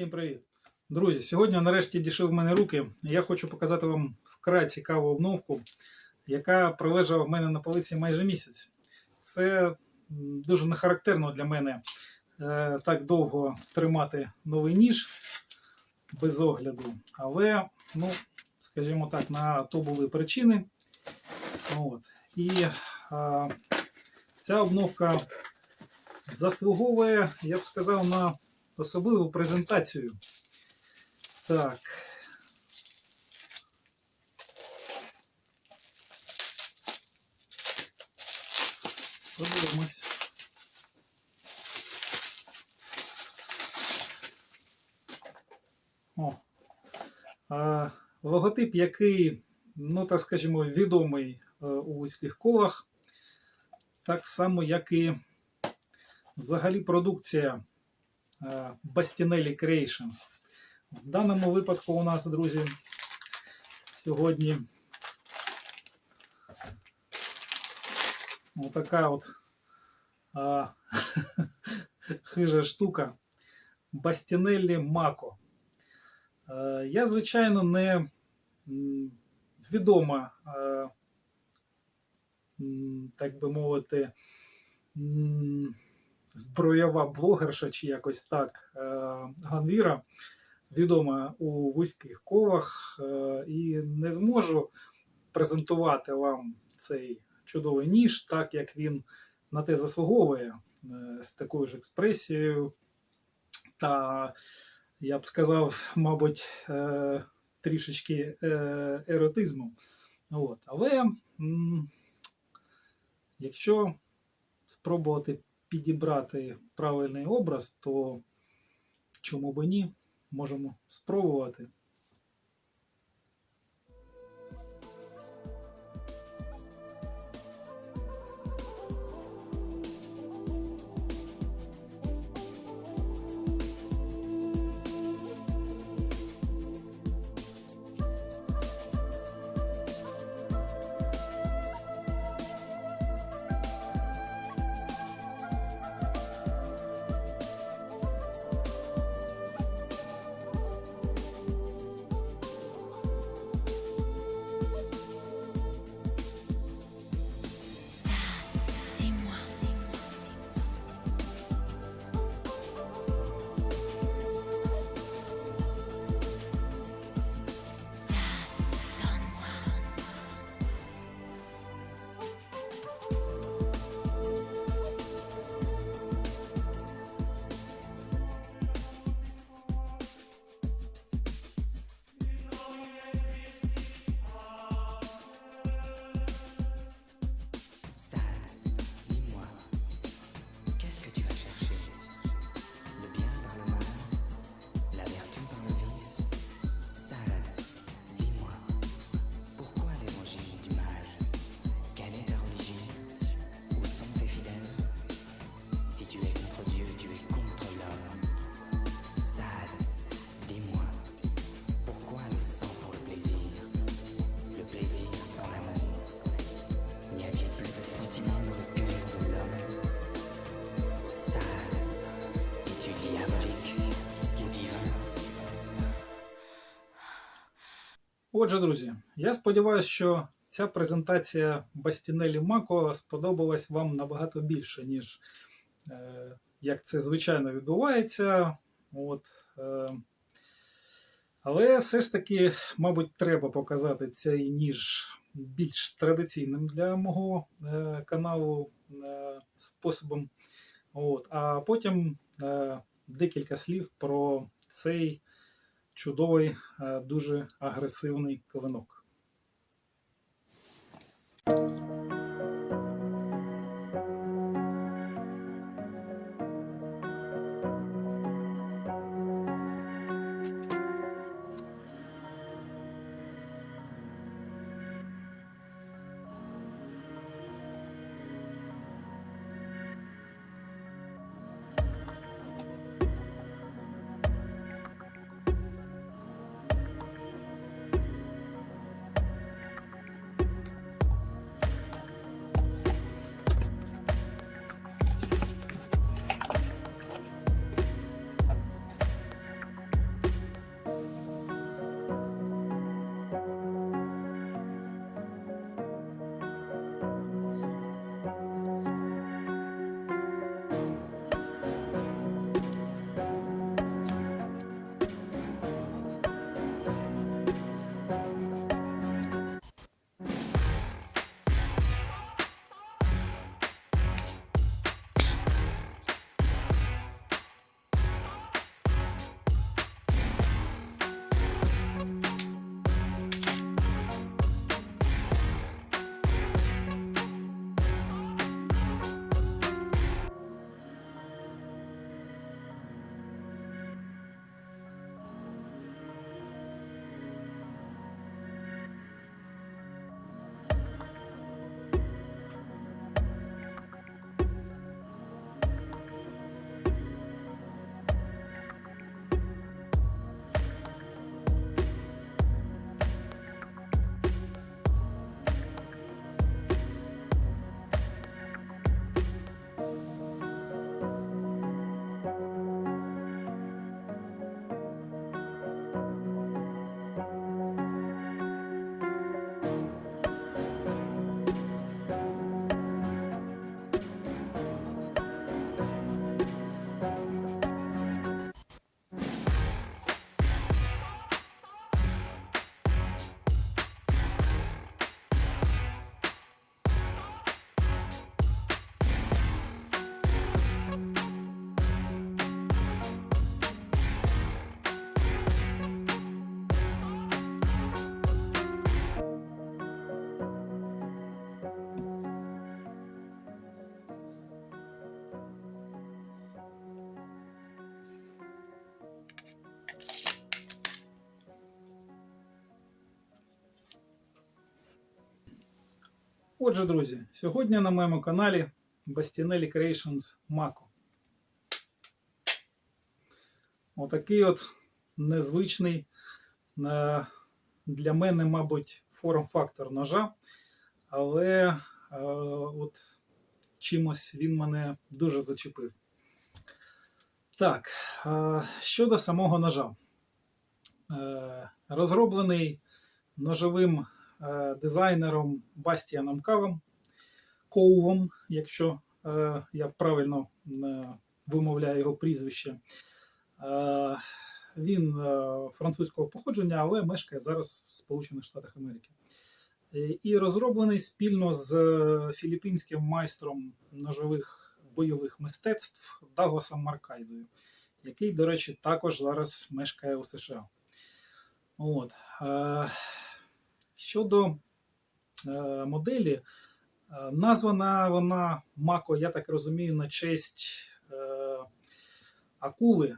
Всім привіт! Друзі, сьогодні нарешті дійшли в мене руки. Я хочу показати вам вкрай цікаву обновку, яка пролежала в мене на полиці майже місяць. Це дуже нехарактерно для мене е, так довго тримати новий ніж без огляду. Але, ну, скажімо так, на то були причини. От. І е, ця обновка заслуговує, я б сказав, на особливу презентацію. Так. Подивимось. О. А, логотип, який, ну так скажімо, відомий е, у вузьких колах, так само, як і взагалі продукція Bastinelli Creations. В даному випадку у нас, друзі, сьогодні отака от а, хижа штука Bastinelli Mako. Е, Я, звичайно, не відома, е, так би мовити, зброєва блогерша чи якось так е, Ганвіра, відома у вузьких колах, е, і не зможу презентувати вам цей чудовий ніж, так як він на те заслуговує е, з такою ж експресією. Та, я б сказав, мабуть, трішечки еротизму. От. Але якщо спробувати підібрати правильний образ, то чому б ні, можемо спробувати. Отже, друзі, я сподіваюся, що ця презентація Бастінелі Мако сподобалась вам набагато більше, ніж е, як це звичайно відбувається. От, е, але все ж таки, мабуть, треба показати цей ніж більш традиційним для мого е, каналу е, способом. От, а потім е, декілька слів про цей чудовий, е, дуже агресивний клинок. Отже, друзі, сьогодні на моєму каналі Bastinelli Creations Mako. Отакий от незвичний е, для мене, мабуть, форм-фактор ножа. Але е, от чимось він мене дуже зачепив. Так, е, щодо самого ножа. Е, розроблений ножовим дизайнером Бастіаном Кавом, Коувом, якщо е, я правильно е, вимовляю його прізвище. Е, він е, французького походження, але мешкає зараз в Сполучених Штатах Америки. Е, І розроблений спільно з е, філіппінським майстром ножових бойових мистецтв Дагласом Маркайдою, який, до речі, також зараз мешкає у США. От. Щодо е, моделі, е, названа вона Мако, я так розумію, на честь акули,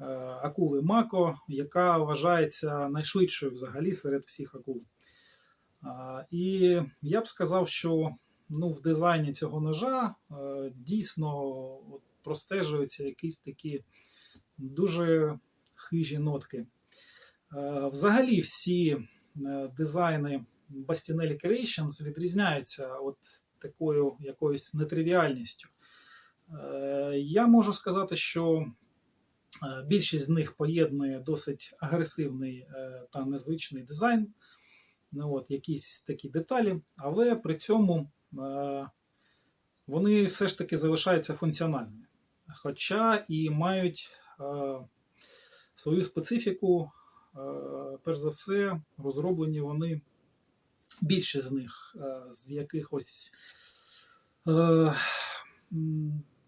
е, акули Мако, яка вважається найшвидшою взагалі серед всіх акул. І я б сказав, що ну, в дизайні цього ножа дійсно простежуються якісь такі дуже хижі нотки. Взагалі, всі дизайни Bastinelli Creations відрізняються от такою якоюсь нетривіальністю. Е, Я можу сказати, що е, більшість з них поєднує досить агресивний е, та незвичний дизайн, ну, от, якісь такі деталі, але при цьому е, вони все ж таки залишаються функціональними. Хоча і мають е, свою специфіку, Е, перш за все, розроблені вони більше з них е, з якихось е,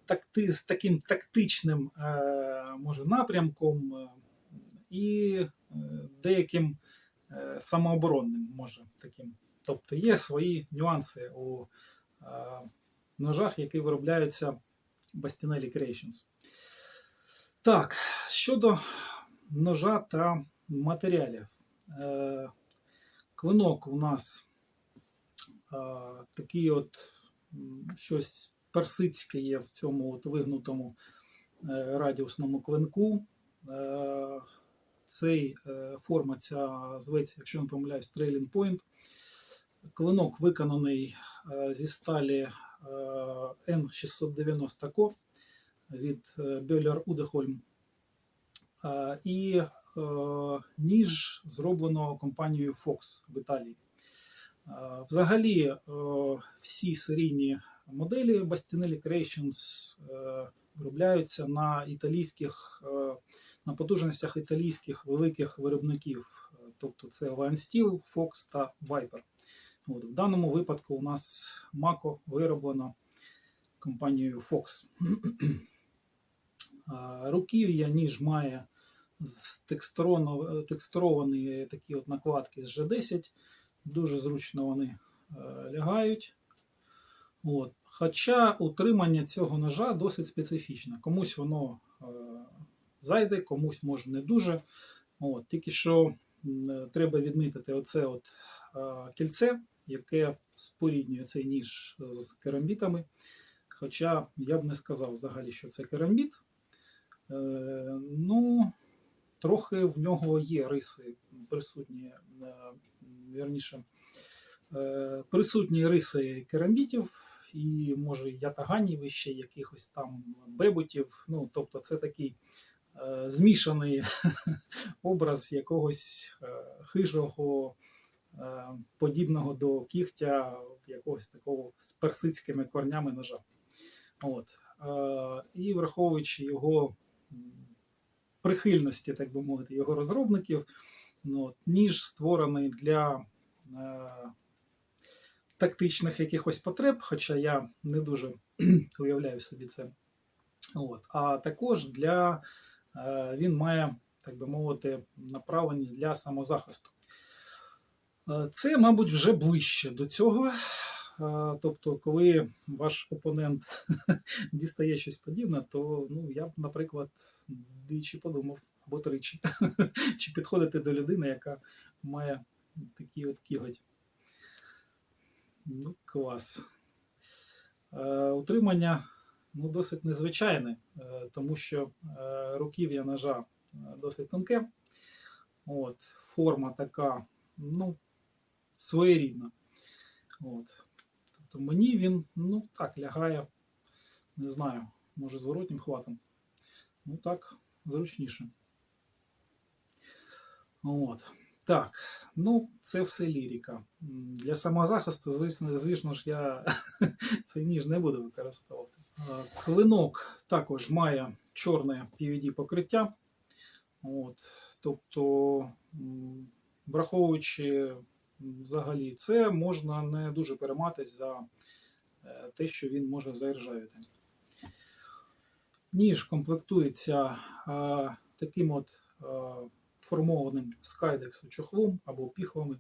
такти, з таким тактичним е, може, напрямком е, і е, деяким е, самооборонним, може таким. Тобто є свої нюанси у е, ножах, які виробляються Bastinelli Creations. Так, щодо ножа та матеріалів. Е, Квинок у нас е, такий от щось персидське є в цьому от вигнутому е, радіусному квинку. Цей форма ця зветься, якщо не помиляюсь, Trailing Point. Клинок виконаний зі сталі е, N690 Co від Udehholm. Е, І ніж зроблено компанією Fox в Італії. Е, Взагалі, е, всі серійні моделі Bastinelli Creations е, виробляються на італійських, е, на потужностях італійських великих виробників. Е, Тобто це Lion Steel, Fox та Viper. От, в даному випадку у нас Mako вироблено компанією Fox. Руків'я ніж має текстуровані такі от накладки з G10. Дуже зручно вони е, лягають. От. Хоча утримання цього ножа досить специфічне. Комусь воно е, зайде, комусь може не дуже. От. Тільки що е, треба відмітити оце от, кільце, яке споріднює цей ніж з керамбітами. Хоча я б не сказав взагалі, що це керамбіт. Ну, трохи в нього є риси присутні, е, вірніше, е, присутні риси керамбітів і, може, ятаганів, і ще якихось там бебутів. Ну, тобто, це такий е, змішаний образ якогось хижого, подібного до кігтя, якогось такого з персидськими корнями ножа. От. І враховуючи його прихильності, так би мовити, його розробників, ну, ніж створений для е, тактичних якихось потреб, хоча я не дуже уявляю собі це. От. А також для е, він має, так би мовити, направленість для самозахисту. Е, Це, мабуть, вже ближче до цього. Тобто, коли ваш опонент дістає щось подібне, то ну, я б, наприклад, двічі подумав або тричі, чи підходити до людини, яка має такий от кіготь. Ну, клас. Е, утримання ну, досить незвичайне, е, тому що е, руків'я ножа досить тонке. От, форма така, ну, своєрідна. От. Тобто мені він, ну, так, лягає, не знаю, може зворотнім хватом. Ну так, зручніше. От. Так, ну це все лірика. Для самозахисту, звісно, звісно ж, я цей ніж не буду використовувати. Клинок також має чорне PVD покриття. От. Тобто, враховуючи взагалі це, можна не дуже перейматися за е, те, що він може заіржавіти. Ніж комплектується а, таким от а, формованим скайдексу чохлом або піхвами.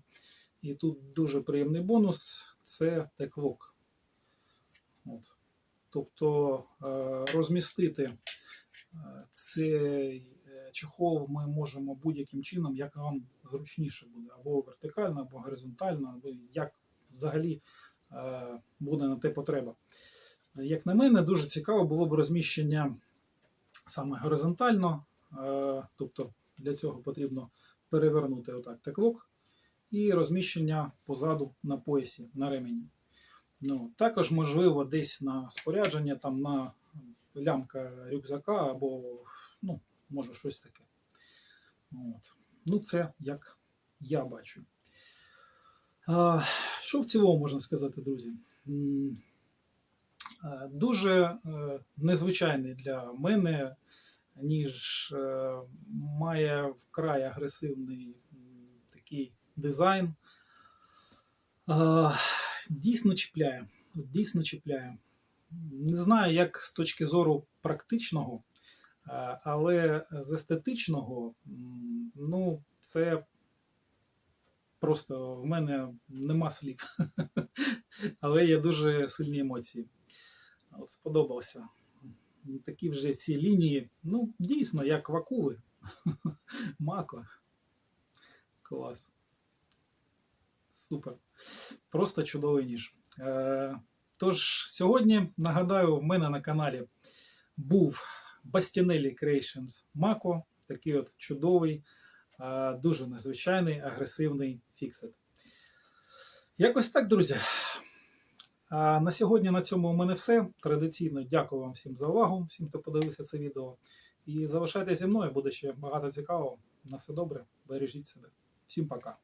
І тут дуже приємний бонус це теклок. От. Тобто е, розмістити е, цей е, чехол ми можемо будь-яким чином, як вам зручніше буде, або вертикально, або горизонтально, або як взагалі е, буде на те потреба. Як на мене, дуже цікаво було б розміщення саме горизонтально, е, тобто для цього потрібно перевернути отак теклок і розміщення позаду на поясі, на ремені. Ну, також можливо десь на спорядження, там на лямка рюкзака або ну, може щось таке. От. Ну, це як я бачу. А, що в цілому можна сказати, друзі? Дуже е, незвичайний для мене, ніж е, має вкрай агресивний такий дизайн. Дійсно чіпляє. Дійсно чіпляє. Не знаю, як з точки зору практичного, але з естетичного, ну, це просто в мене нема слів. Але є дуже сильні емоції. От сподобався. Такі вже ці лінії, ну, дійсно, як вакули. Мако. Клас. Супер. Просто чудовий ніж. Е, тож, сьогодні, нагадаю, в мене на каналі був Bastinelli Creations Mako. Такий от чудовий, дуже незвичайний, агресивний фіксет. Якось так, друзі. На сьогодні на цьому у мене все. Традиційно дякую вам всім за увагу, всім, хто подивився це відео. І залишайтеся зі мною, буде ще багато цікавого. На все добре, бережіть себе. Всім пока.